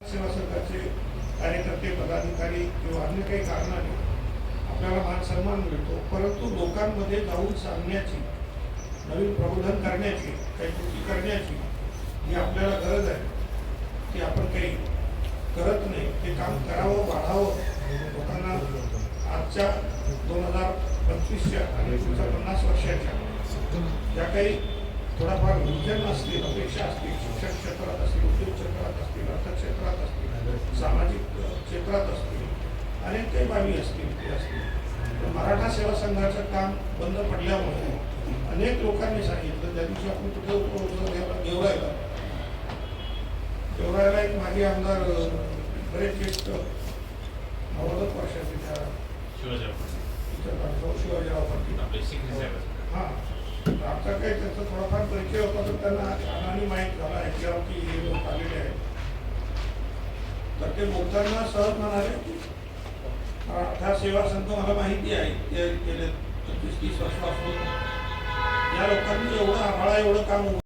सेवा संघाचे कार्यकर्ते पदाधिकारी किंवा अन्य काही कारणाने आपल्याला मान सन्मान मिळतो. परंतु लोकांमध्ये जाऊन सांगण्याची नवीन प्रबोधन करण्याची काही कृती करण्याची जी आपल्याला गरज आहे. ती आपण काही करत नाही ते काम करावं वाढावं. लोकांना आजच्या दोन हजार पंचवीसच्या आणि पुढच्या पन्नास वर्षाच्या ज्या काही थोडाफार विजन असतील अपेक्षा असतील शिक्षण क्षेत्रात असतील उद्योग क्षेत्रात असतील अर्थक्षेत्रात असतील सामाजिक अ, क्षेत्रात असतील अनेक काही बाबी असतील ते असतील. तर मराठा सेवा संघाचं काम बंद पडल्यामुळे अनेक लोकांनी सांगितलं त्या दिवशी आपण कुठे होतो होतो गेवरा- गेवरायला गेवरायला एक माजी आमदार बरेच एक नव्वद वर्षाचे त्या शिवाजीराव पाटील. आपले शिकले साहेब हां. आमचा काही त्याचा थोडाफार परिचय होता तर त्यांना अनानी माहीत झाला याच्यावर की हे लोक आलेले आहेत तर ते बोलताना सहज म्हणाले. की सेवा संघ मला माहिती आहे. ते गेले पंचवीस तीस वर्षापासून. या लोकांनी एवढं आम्हाला एवढं काम